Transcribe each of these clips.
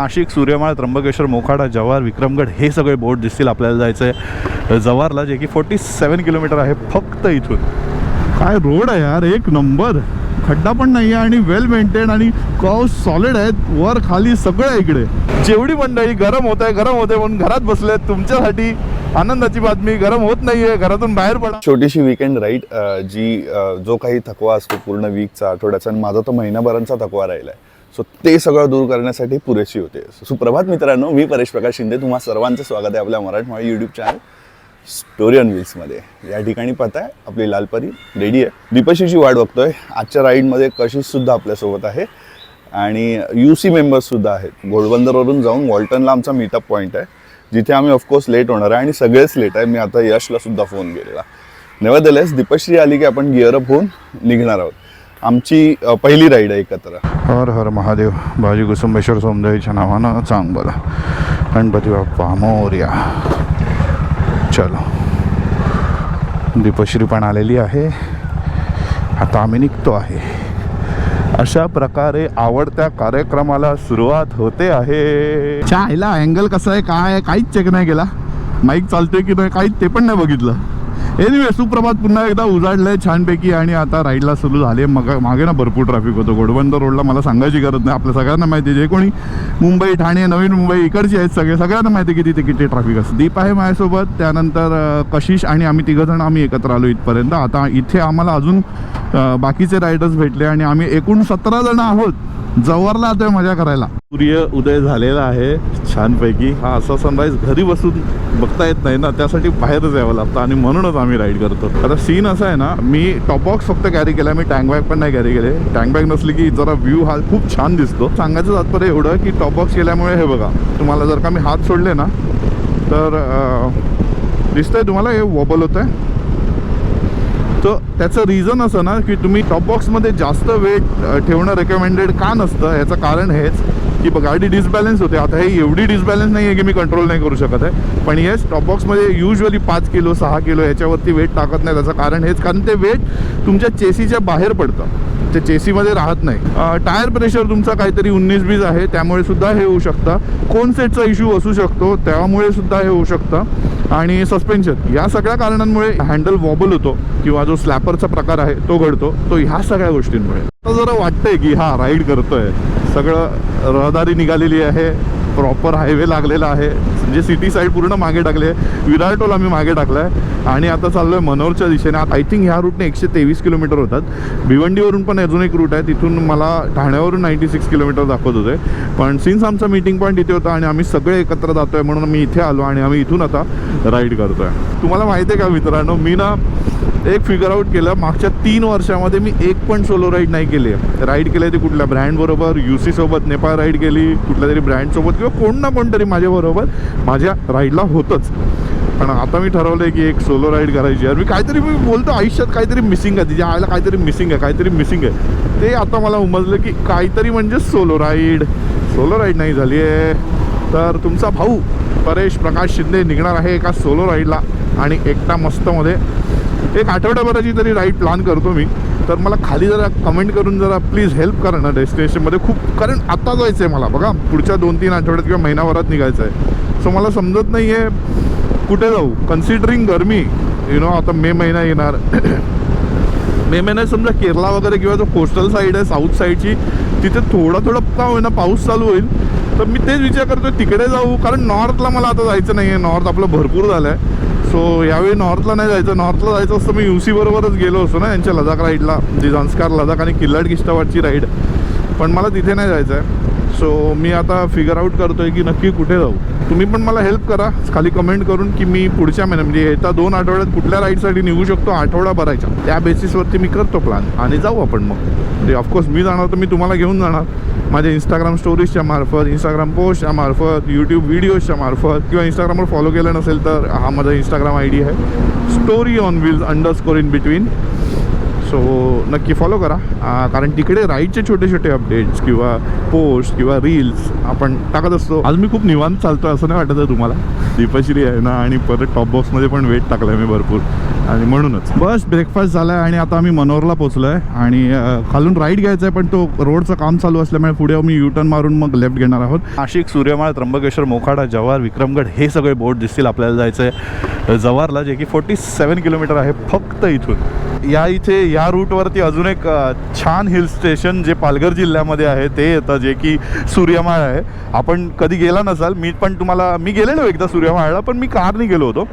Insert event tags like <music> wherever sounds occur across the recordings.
नाशिक सूर्यमाळ त्र्यंबकेश्वर मोखाडा जव्हार विक्रमगड हे सगळे बोर्ड दिसतील आपल्याला जायचं. आहे जव्हारला जे की फोर्टी सेवन किलोमीटर आहे फक्त इथून. काय रोड आहे यार एक नंबर खड्डा पण नाही आहे आणि वेल मेंटेन आणि कॉव सॉलिड आहेत. वर खाली सगळं आहे इकडे. जेवढी मंडळी गरम होत आहे गरम होते म्हणून घरात बसले तुमच्यासाठी आनंदाची बातमी गरम होत नाहीये घरातून बाहेर पडा. छोटीशी वीकेंड राईड जी जो काही थकवा असतो पूर्ण वीकचा आठवड्याचा आणि माझा तो महिनाभरांचा थकवा राहिला आहे सो ते सगळं दूर करण्यासाठी पुरेशी होते. सुप्रभात मित्रांनो मी परेश प्रकाश शिंदे. तुम्हा सर्वांचं स्वागत आहे आपल्या मराठमोळी यूट्यूब चॅनल स्टोरी ऑन व्हील्समध्ये या ठिकाणी पाहताय आपली लालपरी रेडी आहे. दीपशीची वाट बघतोय. आजच्या राईडमध्ये कशीसुद्धा आपल्यासोबत आहे. आणि यू सी मेंबर्ससुद्धा आहेत. घोडबंदरवरून जाऊन वॉल्टनला आमचा मीटअप पॉईंट आहे. जिथे आम्ही ऑफकोर्स लेट होणार आहे आणि सगळेच लेट आहे. मी आता यशला सुद्धा फोन केलेला. नेव्हरदलेस दीपश्री आली की आपण गिअरअप होऊन निघणार आहोत. आमची पहिली राईड आहे एकत्र. हर हर महादेव. भाजी कुसुंबेश्वर सौंदर्याच्या नावानं चांग बोला. गणपती बाप्पा मोर्या. चलो. दीपश्री पण आलेली आहे. आता आम्ही निघतो आहे. अशा प्रकारे आवडत्या कार्यक्रमाला सुरुवात होते आहे. चायला अँगल कसा आहे काय आहे काहीच चेक नाही केला. माईक चालतोय की नाही काहीच ते पण नाही बघितलं. एनिवे सुप्रभात. पुन्हा एकदा उजाडलंय छानपैकी आणि आता राईडला सुरू झाले मग मागे ना भरपूर ट्रॅफिक होतं. गोडबंदर रोडला मला सांगायची गरज नाही. आपल्या सगळ्यांना माहिती आहे. जे कोणी मुंबई ठाणे नवीन मुंबई इकडची आहेत सगळे सगळ्यांना माहिती आहे की तिथे किती ट्रॅफिक असतं. दीप आहे माझ्यासोबत. त्यानंतर कशिश आणि आम्ही तिघंजण आम्ही एकत्र आलो इथपर्यंत. आता इथे आम्हाला अजून बाकीचे रायडर्स भेटले आणि आम्ही एकूण सतरा जण आहोत. जवळला आता मजा करायला. सूर्य उदय झालेला आहे छानपैकी. हा असा सनराईज घरी बसून बघता येत नाही ना त्यासाठी बाहेरच यावं लागतं आणि म्हणूनच आम्ही राईड करतो. आता सीन असा आहे ना मी टॉप बॉक्स फक्त कॅरी केला मी टँक बॅग पण नाही कॅरी केले. टँक बॅग नसली की जरा व्ह्यू हा खूप छान दिसतो. सांगायचं तात्पर्य एवढं की टॉप बॉक्स केल्यामुळे हे बघा तुम्हाला जर का मी हात सोडले ना तर दिसतंय तुम्हाला हे वॉबल होतं आहे तर त्याचं रिझन असं ना की तुम्ही टॉप बॉक्समध्ये जास्त वेट ठेवणं रेकमेंडेड का नसतं? ह्याचं कारण हेच की गाडी डिसबॅलन्स होते. आता हे एवढी डिसबॅलन्स नाही आहे की मी कंट्रोल नाही करू शकत आहे. पण येस टॉप बॉक्समध्ये युजली पाच किलो सहा किलो याच्यावरती वेट टाकत नाही. त्याचं कारण हेच. कारण ते वेट तुमच्या चेसीच्या बाहेर पडतं. ते चेसीमध्ये राहत नाही. टायर प्रेशर तुमचा काहीतरी उन्नीस बीज आहे त्यामुळे सुद्धा हे होऊ शकतं. कोन सेटचा इश्यू असू शकतो त्यामुळे सुद्धा हे होऊ शकतं. आणि सस्पेन्शन या सगळ्या कारणांमुळे हँडल वॉबल होतो किंवा जो स्लॅपरचा प्रकार आहे तो घडतो. तो ह्या सगळ्या गोष्टींमुळे. आता जरा वाटतंय की हा राईड करतोय. सगळं रहदारी निघालेली आहे. प्रॉपर हायवे लागलेला आहे. म्हणजे सिटी साईड पूर्ण मागे टाकले विरार टोल आम्ही मागे टाकला आहे. आणि आता चाललो आहे मनोरच्या दिशेने. आय थिंक ह्या रूटने एकशे तेवीस किलोमीटर होतात. भिवंडीवरून पण अजून एक रूट आहे. तिथून मला ठाण्यावरून नाईंटी सिक्स किलोमीटर दाखवत होते. पण सिन्स आमचा मीटिंग पॉईंट इथे होता आणि आम्ही सगळे एकत्र जातोय म्हणून मी इथे आलो आणि आम्ही इथून आता राईड करतोय. तुम्हाला माहिती आहे का मित्रांनो? मी ना एक फिगर आउट केलं. मागच्या तीन वर्षामध्ये मी एक पण सोलो राईड नाही केली. राईड केली ती कुठल्या ब्रँडबरोबर यू सी सोबत नेपाळ राईड केली कुठल्या तरी ब्रँडसोबत किंवा कोण ना कोणतरी माझ्याबरोबर माझ्या राईडला होतंच. पण आता मी ठरवलं आहे की एक सोलो राईड करायची यार मी काहीतरी मी बोलतो आयुष्यात काहीतरी मिसिंग आहे. तिच्या आईला काहीतरी मिसिंग आहे काहीतरी मिसिंग आहे. ते आता मला उमजलं की काहीतरी म्हणजे सोलो राईड सोलो राईड नाही झाली आहे. तर तुमचा भाऊ परेश प्रकाश शिंदे निघणार आहे एका सोलो राईडला आणि एकटा मस्तमध्ये एक आठवड्याभराची तरी राईड प्लॅन करतो मी तर मला खाली जरा कमेंट करून जरा प्लीज हेल्प करा ना डेस्टिनेशनमध्ये खूप कारण आता जायचं आहे मला बघा पुढच्या दोन तीन आठवड्यात किंवा महिनाभरात निघायचं आहे सो मला समजत नाही आहे कुठे जाऊ. कन्सिडरिंग गरमी यु नो आता मे महिना येणार. <coughs> मे महिन्यात समजा केरला वगैरे किंवा जो कोस्टल साईड आहे साऊथ साईडची तिथे थोडा थोडा का होईना पाऊस चालू होईल. तर मी तेच विचार करतो तिकडे जाऊ. कारण नॉर्थला मला आता जायचं नाही आहे नॉर्थ आपलं भरपूर झालं आहे सो यावेळी नॉर्थला नाही जायचं. नॉर्थला जायचं असतं मी यू सी बरोबरच गेलो असतो ना यांच्या लडाख राईडला जी झंस्कार लडाख आणि किल्लाट किश्तावाडची राईड पण मला तिथे नाही जायचं आहे सो मी आता फिगर आउट करतो आहे की नक्की कुठे जाऊ. तुम्ही पण मला हेल्प करा. खाली कमेंट करून की मी पुढच्या महिन्यात म्हणजे येत्या दोन आठवड्यात कुठल्या राईडसाठी निघू शकतो आठवडा भरायचा. त्या बेसिसवरती मी करतो प्लॅन आणि जाऊ आपण मग. म्हणजे ऑफकोर्स मी जाणार तर मी तुम्हाला घेऊन जाणार. माझ्या इंस्टाग्राम स्टोरीजच्या मार्फत इंस्टाग्राम पोस्टच्या मार्फत यूट्यूब व्हिडिओजच्या मार्फत किंवा इंस्टाग्रामवर फॉलो केलं नसेल तर हा माझा इंस्टाग्राम आय डी आहे. Story on wheels under score in between so नक्की फॉलो करा. कारण तिकडे राईडचे छोटे छोटे अपडेट्स किंवा पोस्ट किंवा रील्स आपण टाकत असतो. आज मी खूप निवांत चालतो असं नाही वाटत आहे तुम्हाला. दीपश्री आहे ना आणि परत टॉप बॉक्समध्ये पण वेट टाकला आहे मी भरपूर. आणि म्हणूनच. बस ब्रेकफास्ट झाला आहे आणि आता आम्ही मनोरला पोचलो आहे आणि खालून राईड घ्यायचा आहे पण तो रोडचं काम चालू असल्यामुळे पुढे आम्ही युटर्न मारून मग लेफ्ट घेणार आहोत. नाशिक सूर्यमाळ त्र्यंबकेश्वर मोखाडा जव्हार विक्रमगड हे सगळे बोर्ड दिसतील आपल्याला जायचं आहे जव्हारला जे की फोर्टी सेवन किलोमीटर आहे फक्त इथून. या इथे या रूटवरती अजून एक छान हिल स्टेशन जे पालघर जिल्ह्यामध्ये आहे ते येतं जे की सूर्यमाळ आहे. आपण कधी गेला नसाल मी पण तुम्हाला मी गेलेलो एकदा सूर्यमाळला पण मी कारने गेलो होतो.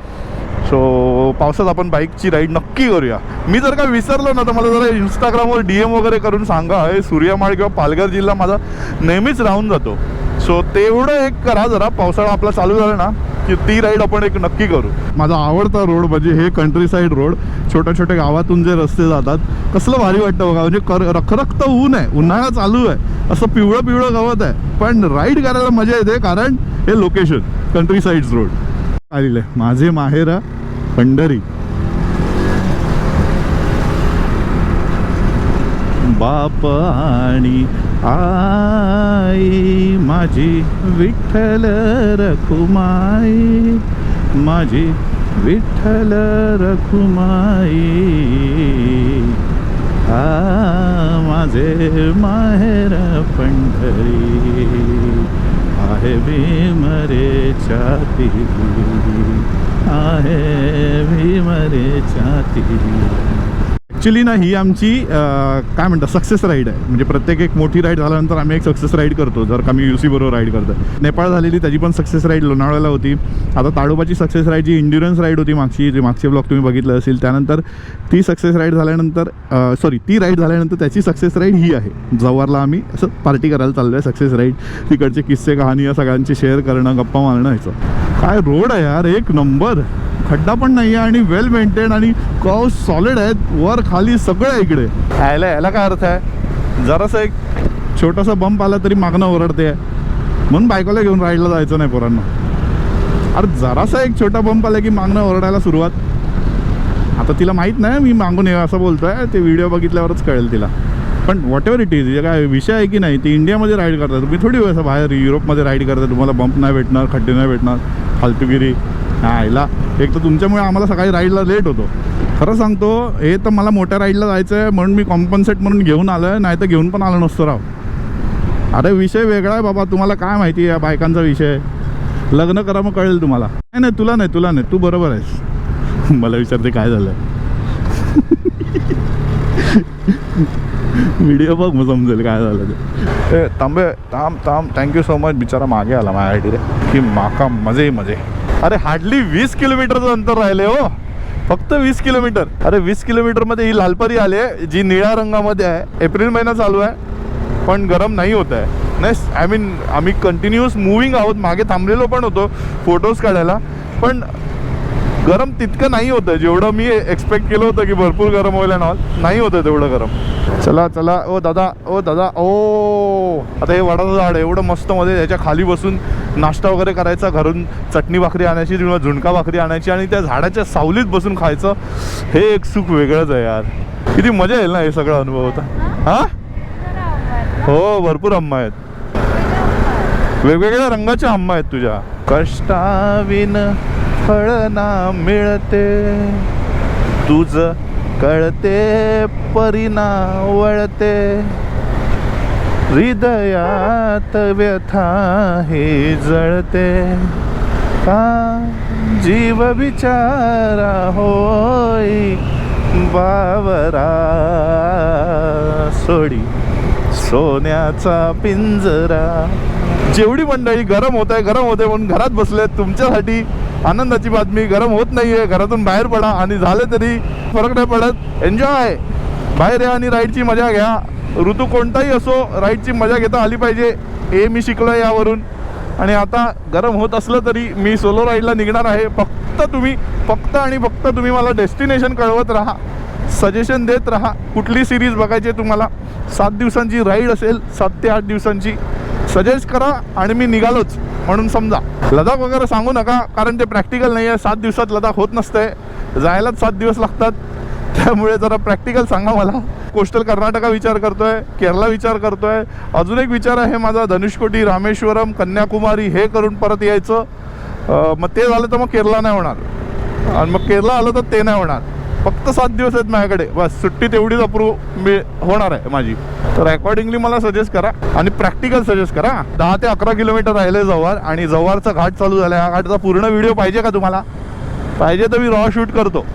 सो पावसात आपण बाईकची राईड नक्की करूया. मी जर का विसरलो ना तर मला जरा इंस्टाग्रामवर डी एम वगैरे करून सांगा हे सूर्यमाळ किंवा पालघर जिल्हा माझा नेहमीच राहून जातो. सो तेवढं एक करा जरा पावसाळा आपला चालू झाला ना की ती राईड आपण एक नक्की करू. माझा आवडता रोड म्हणजे हे कंट्री साईड रोड छोट्या छोट्या गावातून जे रस्ते जातात कसलं भारी वाटतं बघा. म्हणजे कर रखरखत ऊन आहे उन्हाळा चालू आहे. असं पिवळं पिवळं गवत आहे. पण राईड करायला मजा येते कारण हे लोकेशन कंट्री साईड रोड आलेलं आहे. माझे माहेरा पंढरी. बाप आणि आई माझी विठ्ठल रखुमाई माझी विठ्ठल रखुमाई. आ माझे माहेर पंढरी आहे भीमरे छाती आहे भीमरे छाती ॲक्च्युली ना ही आमची काय म्हणतात सक्सेस राईड आहे. म्हणजे प्रत्येक एक मोठी राईड झाल्यानंतर आम्ही एक सक्सेस राईड करतो. जर का मी यू सी बरोबर राईड करतो नेपाळ झालेली त्याची पण सक्सेस राईड लोणावळ्याला होती. आता ताडोबाची सक्सेस राईड जी इंड्युरन्स राईड होती मागची जे मागचे ब्लॉग तुम्ही बघितलं असेल त्यानंतर ती सक्सेस राईड झाल्यानंतर सॉरी ती राईड झाल्यानंतर त्याची सक्सेस राईड ही आहे. जव्हारला आम्ही असं पार्टी करायला चाललो आहे सक्सेस राईड तिकडचे किस्से कहाणी या सगळ्यांची शेअर करणं गप्पा मारणं ह्याचं. काय रोड आहे यार एक नंबर खड्डा पण नाही आहे आणि वेल मेंटेन आणि कव सॉलिड आहेत. वर खाली सगळं इकडे. यायला यायला काय अर्थ आहे? जरासं एक छोटासा बंप आला तरी मागणं ओरडते. म्हणून बायकोला घेऊन राईडला जायचं नाही पोरांना. अरे जरासा एक छोटा बंप आला की मागणं ओरडायला सुरुवात. आता तिला माहीत नाही मी मागून येऊ असं बोलतोय ते व्हिडिओ बघितल्यावरच कळेल तिला. पण वॉट एव्हर इट इज काय विषय आहे की नाही ती इंडियामध्ये राईड करतात. तुम्ही थोडी वेळ असं बाहेर युरोपमध्ये राईड करता तुम्हाला बंप नाही भेटणार खड्डे नाही भेटणार फालतुगिरी. हा एक तर तुमच्यामुळे आम्हाला सकाळी राईडला लेट होतो. खरं सांगतो हे तर मला मोठ्या राईडला जायचं आहे म्हणून मी कॉम्पन्सेट म्हणून घेऊन आलो आहे नाही तर घेऊन पण आलो नसतो राव. अरे विषय वेगळा आहे बाबा तुम्हाला काय माहिती आहे बायकांचा विषय? लग्न करा मग कळेल तुम्हाला. नाही नाही तुला नाही तुला नाही तू बरोबर आहेस. मला विचारते काय झालं व्हिडिओ बघ मग समजेल काय झालं ते. ए तांबे थांब थांब. थँक्यू सो मच बिचारा मागे आला माझ्यासाठी रे. की माका मजे मजे. अरे हार्डली वीस किलोमीटरचं अंतर राहिले हो. फक्त वीस किलोमीटर. अरे वीस किलोमीटरमध्ये ही लालपरी आली आहे जी निळ्या रंगामध्ये आहे. एप्रिल महिना चालू आहे पण गरम नाही होत आहे. नाही आय मीन आम्ही कंटिन्युअस मुव्हिंग आहोत मागे थांबलेलो पण होतो फोटोज काढायला. पण गरम तितकं नाही होतं. जेवढं मी एक्सपेक्ट केलं होतं की भरपूर गरम होईल ना नाही होतं तेवढं गरम. चला चला. ओ दादा ओ दादा. ओ आता हे वडाचं झाड आहे. एवढं मस्त मध्ये त्याच्याखाली बसून नाश्ता वगैरे करायचा घरून चटणी भाकरी आणायची किंवा झुणका भाकरी आणायची आणि त्या झाडाच्या सावलीत बसून खायचं. हे एक सुख वेगळंच आहे यार. किती मजा येईल ना हे सगळं अनुभव होता हा? हो भरपूर अम्मा आहेत. वेगवेगळ्या रंगाच्या अम्मा आहेत तुझ्या. कष्टाविन फळ ना मिळते तुझ कळते परिना वळते. हृदयात व्यथा हे जळते. का जीव बिचारा होई बावरा सोडी सोन्याचा पिंजरा. जेवढी मंडळी गरम होत आहे गरम होते म्हणून घरात बसले तुमच्यासाठी आनंदाची बातमी गरम होत नाहीये घरातून बाहेर पडा आणि झाले तरी फरक नाही पडत. एन्जॉय बाहेर या आणि राईडची मजा घ्या. ऋतू कोणताही असो राईडची मजा घेता आली पाहिजे. हे मी शिकलो यावरून. आणि आता गरम होत असलं तरी मी सोलो राईडला निघणार आहे. फक्त तुम्ही फक्त आणि फक्त तुम्ही मला डेस्टिनेशन कळवत राहा. सजेशन देत राहा. कुठली सिरीज बघायची आहे तुम्हाला? सात दिवसांची राईड असेल सात ते आठ दिवसांची. सजेस्ट करा आणि मी निघालोच. म्हणून समजा. लडाख वगैरे सांगू नका कारण ते प्रॅक्टिकल नाही आहे सात दिवसात लडाख होत नसते. जायलाच सात दिवस लागतात. त्यामुळे जरा प्रॅक्टिकल सांगा मला. कोस्टल कर्नाटका विचार करतोय केरला विचार करतोय. अजून एक विचार आहे माझा धनुषकोटी रामेश्वरम कन्याकुमारी हे करून परत यायचं. मग ते झालं तर मग केरला नाही होणार. आणि मग केरला आलं तर ते नाही होणार. फक्त सात दिवस आहेत माझ्याकडे. बस सुट्टी तेवढीच अप्रूव्ह मी होणार आहे माझी. तर अकॉर्डिंगली मला सजेस्ट करा आणि प्रॅक्टिकल सजेस्ट करा. दहा ते अकरा किलोमीटर राहिले जव्हार आणि जव्हारचा घाट चालू झाला. या घाटचा पूर्ण व्हिडिओ पाहिजे का तुम्हाला? पाहिजे तर मी रॉ शूट करतो.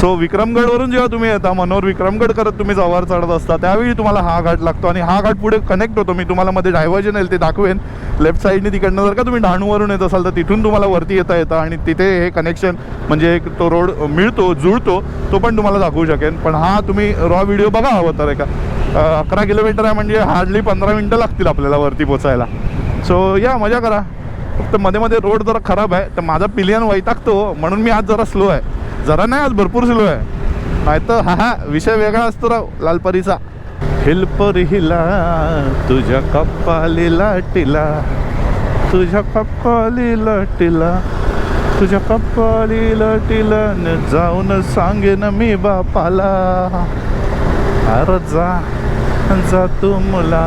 सो विक्रमगडवरून जेव्हा तुम्ही येता मनोहर विक्रमगड करत तुम्ही जव्हार चढत असता त्यावेळी तुम्हाला हा घाट लागतो आणि हा घाट पुढे कनेक्ट होतो. मी तुम्हाला मध्ये डायव्हर्जन येईल ते दाखवेन. लेफ्ट साईडने तिकडनं जर का तुम्ही डहाणूवरून येत असाल तर तिथून तुम्हाला वरती येता येतं आणि तिथे हे कनेक्शन म्हणजे एक तो रोड मिळतो जुळतो तो पण तुम्हाला दाखवू शकेन. पण हा तुम्ही रॉ व्हिडिओ बघा हवं तर एका. अकरा किलोमीटर आहे म्हणजे हार्डली पंधरा मिनटं लागतील आपल्याला वरती पोचायला. सो या मजा करा. फक्त मध्ये मध्ये रोड जरा खराब आहे तर माझा पिलियन वैतागतो म्हणून मी आज जरा स्लो आहे. जरा नाही आज भरपूर स्लो आहे. नाही तर हा हा विषय वेगळा असतो राव लालपरीचा. हिलपर हिला तुझ्या कप्पाली लाटीला तुझ्या कप्पाली लाटीला तुझ्या कप्पाली लाटीला न जाऊन सांगेन मी बापाला अरे जा जा तू मुला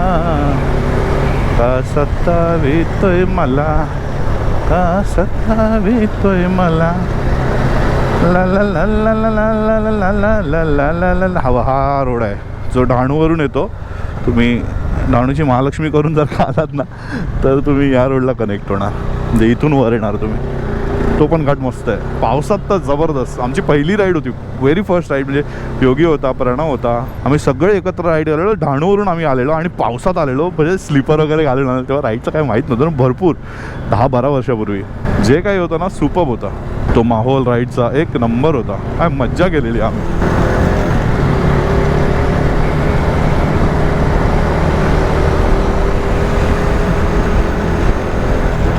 का सत्तावितोय मला का सत्तावितोय मला ला ला ला ला ला ला ला ला ला ला ला ला ला ला ला हा रोड आहे जो डहाणूवरून येतो तुम्ही डहाणूची महालक्ष्मी करून जर का आलात ना तर तुम्ही या रोडला कनेक्ट होणार. म्हणजे इथून वर येणार तुम्ही. तो पण घाट मस्त आहे. पावसात तर जबरदस्त. आमची पहिली राईड होती. व्हेरी फर्स्ट राईड म्हणजे योगी होता प्रणव होता. आम्ही सगळे एकत्र राईड आलेलो. डहाणूवरून आम्ही आलेलो आणि पावसात आलेलो. म्हणजे स्लीपर वगैरे घालेलो ना तेव्हा राईडचं काही माहीत नव्हतं ना भरपूर. दहा बारा वर्षापूर्वी. जे काही होतं ना सुपब होता. तो माहोल राईडचा एक नंबर होता. काय मज्जा केलेली आम्ही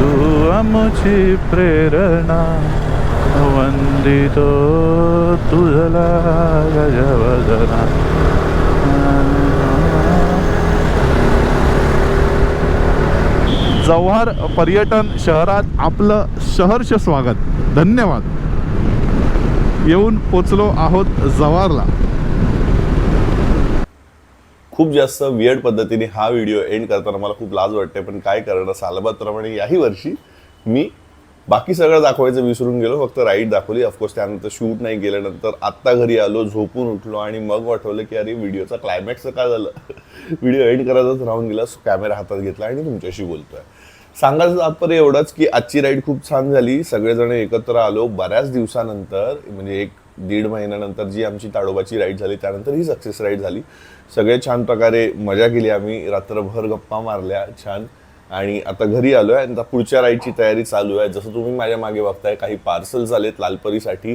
तू आमची प्रेरणा. वंदितो तुझला गजवदना जव्हार पर्यटन शहरात आपलं सहर्ष स्वागत. धन्यवाद. येऊन पोचलो आहोत जव्हारला. खूप जास्त वियर्ड पद्धतीने हा व्हिडिओ एंड करताना मला खूप लाज वाटते पण काय करणं? सालबादप्रमाणे याही वर्षी मी बाकी सगळं दाखवायचं विसरून गेलो फक्त राईड दाखवली. ऑफकोर्स त्यानंतर शूट नाही गेल्यानंतर आत्ता घरी आलो झोपून उठलो आणि मग वाटवलं की अरे व्हिडिओचा क्लायमॅक्सचं काय झालं? व्हिडिओ एंड करायचाच राहून गेला कॅमेरा हातात घेतला आणि तुमच्याशी बोलतोय. सांगायचं तात्पर्य एवढंच की आजची राईड खूप छान झाली. सगळेजण एकत्र आलो. बऱ्याच दिवसानंतर म्हणजे एक दीड महिन्यानंतर जी आमची ताडोबाची राईड झाली त्यानंतर ही सक्सेस राईड झाली. सगळे छान प्रकारे मजा केली आम्ही. रात्रभर गप्पा मारल्या छान आणि आता घरी आलो आहे आणि आता पुढच्या राईडची तयारी चालू आहे. जसं तुम्ही माझ्या मागे बघताय काही पार्सल्स आलेत लालपरीसाठी.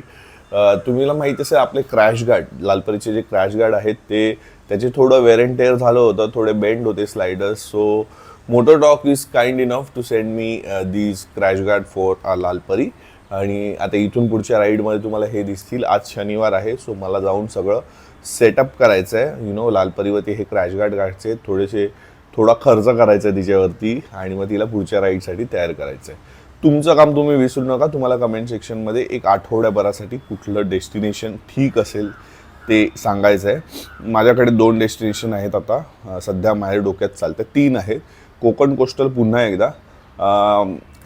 तुम्हाला माहिती असेल आपले क्रॅश गार्ड लालपरीचे जे क्रॅश गार्ड आहेत ते त्याचे थोडं वेर अँड टेअर झालं होतं थोडे बेंड होते sliders so Motor Doc is kind enough to send me these crash guard for Lalpari. आणि आता इथून पुढच्या राईडमध्ये तुम्हाला हे दिसतील. आज शनिवार आहे सो मला जाऊन सगळं सेटअप करायचं आहे यु नो लालपरीवरती हे क्रॅश गार्ड गाडचे थोडेसे थोडा खर्च करायचा आहे तिच्यावरती आणि मग तिला पुढच्या राईडसाठी तयार करायचं आहे. तुमचं काम तुम्ही विसरू नका. तुम्हाला कमेंट सेक्शनमध्ये एक आठवड्याभरासाठी कुठलं डेस्टिनेशन ठीक असेल ते सांगायचं आहे. माझ्याकडे दोन डेस्टिनेशन आहेत आता. सध्या माझ्या डोक्यात चालतं तीन आहेत. कोकण कोस्टल पुन्हा एकदा.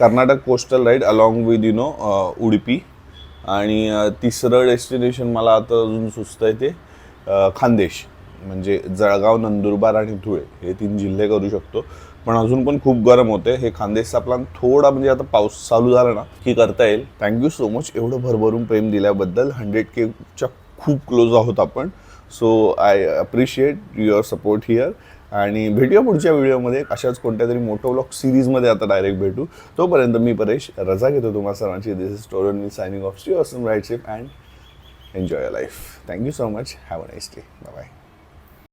Karnataka coastal ride along with you know Udupi. आणि तिसरं डेस्टिनेशन मला आता अजून सुचतं आहे ते खानदेश. म्हणजे जळगाव नंदुरबार आणि धुळे हे तीन जिल्हे करू शकतो. पण अजून पण खूप गरम होते. हे खानदेशचा प्लान थोडा म्हणजे आता पाऊस चालू झाला ना की करता येईल. थँक्यू सो मच एवढं भरभरून प्रेम दिल्याबद्दल हंड्रेड केच्या खूप क्लोज आहोत आपण. So I appreciate your support here आणि भेटूया पुढच्या व्हिडिओमध्ये. अशाच कोणत्या तरी मोठो ब्लॉग सिरीजमध्ये आता डायरेक्ट भेटू. तोपर्यंत मी परेश रजा घेतो तुम्हाला सर्वांची. This is Toran me signing off see awesome right ship and enjoy life thank you so much have a nice day bye